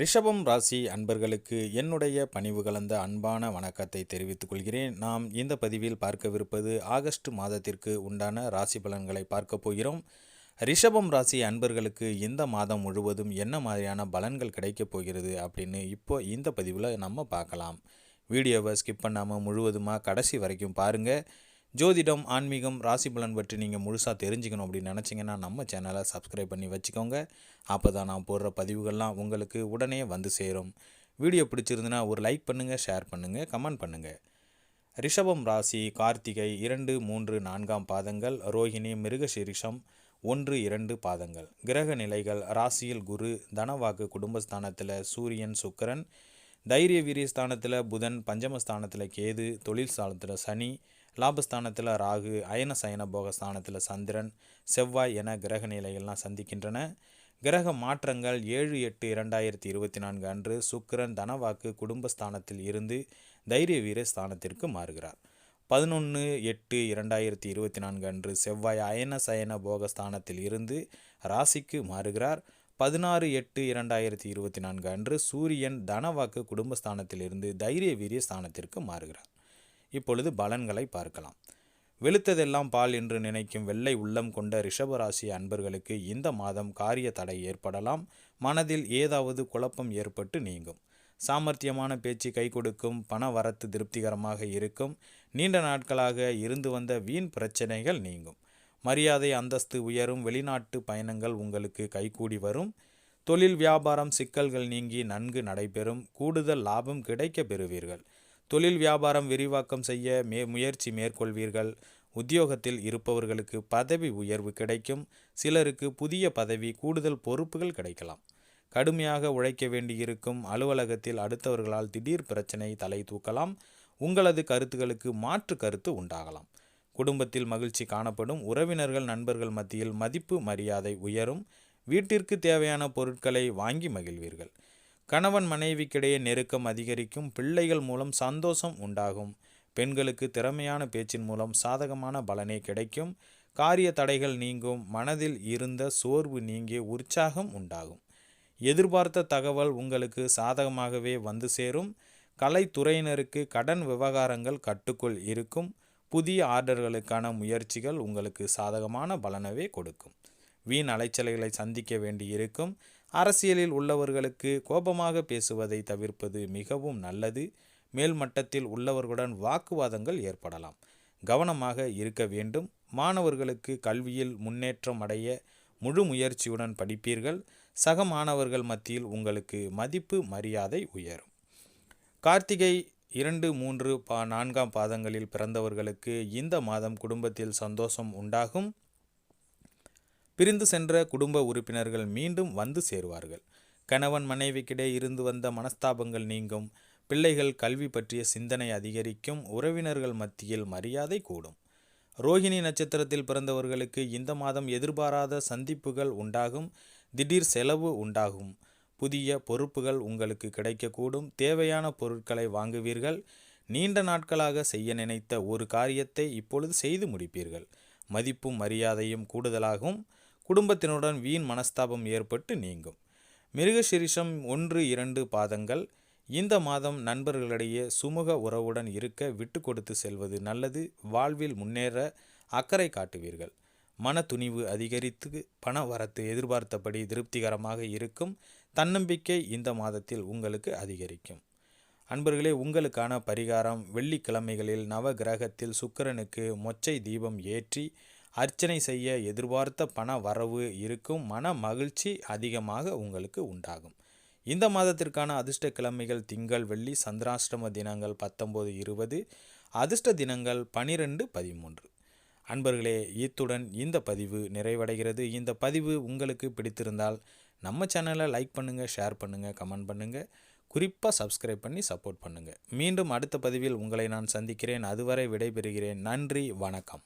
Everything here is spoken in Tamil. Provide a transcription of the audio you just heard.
ரிஷபம் ராசி அன்பர்களுக்கு என்னுடைய பணிவு கலந்த அன்பான வணக்கத்தை தெரிவித்துக் கொள்கிறேன். நாம் இந்த பதிவில் பார்க்கவிருப்பது ஆகஸ்ட் மாதத்திற்கு உண்டான ராசி பலன்களை பார்க்க போகிறோம். ரிஷபம் ராசி அன்பர்களுக்கு இந்த மாதம் முழுவதும் என்ன மாதிரியான பலன்கள் கிடைக்கப் போகிறது அப்படின்னு இப்போ இந்த பதிவில் நம்ம பார்க்கலாம். வீடியோவை ஸ்கிப் பண்ணாமல் முழுவதுமாக கடைசி வரைக்கும் பாருங்கள் ஜோதிடம் ஆன்மீகம் ராசி பலன் பற்றி நீங்கள் முழுசாக தெரிஞ்சுக்கணும் அப்படின்னு நினச்சிங்கன்னா நம்ம சேனலை சப்ஸ்கிரைப் பண்ணி வச்சுக்கோங்க. அப்போ தான் நான் போடுற பதிவுகள்லாம் உங்களுக்கு உடனே வந்து சேரும். வீடியோ பிடிச்சிருந்துன்னா ஒரு லைக் பண்ணுங்கள் ஷேர் பண்ணுங்கள் கமெண்ட் பண்ணுங்கள் ரிஷபம் ராசி கார்த்திகை இரண்டு மூன்று நான்காம் பாதங்கள் ரோஹிணி மிருகசீரிஷம் ஒன்று இரண்டு பாதங்கள். கிரக நிலைகள் ராசியில் குரு தனவாக்கு குடும்பஸ்தானத்தில் சூரியன் சுக்கரன் தைரிய வீரிய ஸ்தானத்தில் புதன் பஞ்சமஸ்தானத்தில் கேது தொழில் ஸ்தானத்தில் சனி லாபஸ்தானத்தில் ராகு அயன சயன போக ஸ்தானத்தில் சந்திரன் செவ்வாய் என கிரக நிலைகள்லாம் சந்திக்கின்றன. கிரக மாற்றங்கள் ஏழு எட்டு இரண்டாயிரத்தி இருபத்தி நான்கு அன்று சுக்கிரன் தனவாக்கு குடும்பஸ்தானத்தில் இருந்து தைரிய வீர ஸ்தானத்திற்கு மாறுகிறார். பதினொன்று எட்டு இரண்டாயிரத்தி இருபத்தி நான்கு அன்று செவ்வாய் அயன சயன போகஸ்தானத்தில் இருந்து ராசிக்கு மாறுகிறார். பதினாறு எட்டு இரண்டாயிரத்தி இருபத்தி நான்கு அன்று சூரியன் தனவாக்கு குடும்பஸ்தானத்தில் இருந்து தைரிய வீரிய ஸ்தானத்திற்கு மாறுகிறார். இப்பொழுது பலன்களை பார்க்கலாம். வெளுத்ததெல்லாம் பால் என்று நினைக்கும் வெள்ளை உள்ளம் கொண்ட ரிஷபராசி அன்பர்களுக்கு இந்த மாதம் காரிய தடை ஏற்படலாம். மனதில் ஏதாவது குழப்பம் ஏற்பட்டு நீங்கும். சாமர்த்தியமான பேச்சு கை கொடுக்கும் பண வரத்து திருப்திகரமாக இருக்கும் நீண்ட நாட்களாக இருந்து வந்த வீண் பிரச்சனைகள் நீங்கும். மரியாதை அந்தஸ்து உயரும் வெளிநாட்டு பயணங்கள் உங்களுக்கு கைகூடி வரும். தொழில் வியாபாரம் சிக்கல்கள் நீங்கி நன்கு நடைபெறும். கூடுதல் லாபம் கிடைக்க பெறுவீர்கள். தொழில் வியாபாரம் விரிவாக்கம் செய்ய மே முயற்சி மேற்கொள்வீர்கள். உத்தியோகத்தில் இருப்பவர்களுக்கு பதவி உயர்வு கிடைக்கும். சிலருக்கு புதிய பதவி கூடுதல் பொறுப்புகள் கிடைக்கலாம். கடுமையாக உழைக்க வேண்டியிருக்கும். அலுவலகத்தில் அடுத்தவர்களால் திடீர் பிரச்சனை தலை தூக்கலாம். உங்களது கருத்துகளுக்கு மாற்று கருத்து உண்டாகலாம். குடும்பத்தில் மகிழ்ச்சி காணப்படும். உறவினர்கள் நண்பர்கள் மத்தியில் மதிப்பு மரியாதை உயரும். வீட்டிற்கு தேவையான பொருட்களை வாங்கி மகிழ்வீர்கள். கணவன் மனைவிக்கிடையே நெருக்கம் அதிகரிக்கும் பிள்ளைகள் மூலம் சந்தோஷம் உண்டாகும். பெண்களுக்கு திறமையான பேச்சின் மூலம் சாதகமான பலனே கிடைக்கும். காரிய தடைகள் நீங்கும் மனதில் இருந்த சோர்வு நீங்கிய உற்சாகம் உண்டாகும். எதிர்பார்த்த தகவல் உங்களுக்கு சாதகமாகவே வந்து சேரும். கலைத்துறையினருக்கு கடன் விவகாரங்கள் கட்டுக்குள் இருக்கும். புதிய ஆர்டர்களுக்கான முயற்சிகள் உங்களுக்கு சாதகமான பலனவே கொடுக்கும். வீண் அலைச்சல்களை சந்திக்க வேண்டியிருக்கும். அரசியலில் உள்ளவர்களுக்கு கோபமாக பேசுவதை தவிர்ப்பது மிகவும் நல்லது. மேல்மட்டத்தில் உள்ளவர்களுடன் வாக்குவாதங்கள் ஏற்படலாம். கவனமாக இருக்க வேண்டும். மாணவர்களுக்கு கல்வியில் முன்னேற்றம் அடைய முழு முயற்சியுடன் படிப்பீர்கள். சக மாணவர்கள் மத்தியில் உங்களுக்கு மதிப்பு மரியாதை உயரும். கார்த்திகை இரண்டு மூன்று பா நான்காம் பாதங்களில் பிறந்தவர்களுக்கு இந்த மாதம் குடும்பத்தில் சந்தோஷம் உண்டாகும். பிரிந்து சென்ற குடும்ப உறுப்பினர்கள் மீண்டும் வந்து சேருவார்கள். கணவன் மனைவிக்கிடையே இருந்து வந்த மனஸ்தாபங்கள் நீங்கும். பிள்ளைகள் கல்வி பற்றிய சிந்தனை அதிகரிக்கும். உறவினர்கள் மத்தியில் மரியாதை கூடும். ரோஹிணி நட்சத்திரத்தில் பிறந்தவர்களுக்கு இந்த மாதம் எதிர்பாராத சந்திப்புகள் உண்டாகும். திடீர் செலவு உண்டாகும். புதிய பொறுப்புகள் உங்களுக்கு கிடைக்கக்கூடும். தேவையான பொருட்களை வாங்குவீர்கள். நீண்ட நாட்களாக செய்ய நினைத்த ஒரு காரியத்தை இப்பொழுது செய்து முடிப்பீர்கள். மதிப்பும் மரியாதையும் கூடுதலாகும். குடும்பத்தினுடன் வீண் மனஸ்தாபம் ஏற்பட்டு நீங்கும். மிருகசிரிஷம் ஒன்று இரண்டு பாதங்கள். இந்த மாதம் நண்பர்களிடையே சுமூக உறவுடன் இருக்க விட்டு கொடுத்து செல்வது நல்லது. வாழ்வில் முன்னேற அக்கறை காட்டுவீர்கள். மன துணிவு அதிகரித்து பண வரத்து எதிர்பார்த்தபடி திருப்திகரமாக இருக்கும். தன்னம்பிக்கை இந்த மாதத்தில் உங்களுக்கு அதிகரிக்கும். அன்பர்களே உங்களுக்கான பரிகாரம் வெள்ளிக்கிழமைகளில் நவ கிரகத்தில் சுக்கரனுக்கு மொச்சை தீபம் ஏற்றி அர்ச்சனை செய்ய எதிர்பார்த்த பண வரவு இருக்கும் மன மகிழ்ச்சி அதிகமாக உங்களுக்கு உண்டாகும். இந்த மாதத்திற்கான அதிர்ஷ்ட கிழமைகள் திங்கள் வெள்ளி சந்திராஷ்டம தினங்கள் பத்தொம்போது இருபது அதிர்ஷ்ட தினங்கள் பனிரெண்டு பதிமூன்று. அன்பர்களே இத்துடன் இந்த பதிவு நிறைவடைகிறது. இந்த பதிவு உங்களுக்கு பிடித்திருந்தால் நம்ம சேனலை லைக் பண்ணுங்கள் ஷேர் பண்ணுங்கள் கமெண்ட் பண்ணுங்கள் குறிப்பாக சப்ஸ்கிரைப் பண்ணி சப்போர்ட் பண்ணுங்கள் மீண்டும் அடுத்த பதிவில் உங்களை நான் சந்திக்கிறேன். அதுவரை விடைபெறுகிறேன். நன்றி வணக்கம்.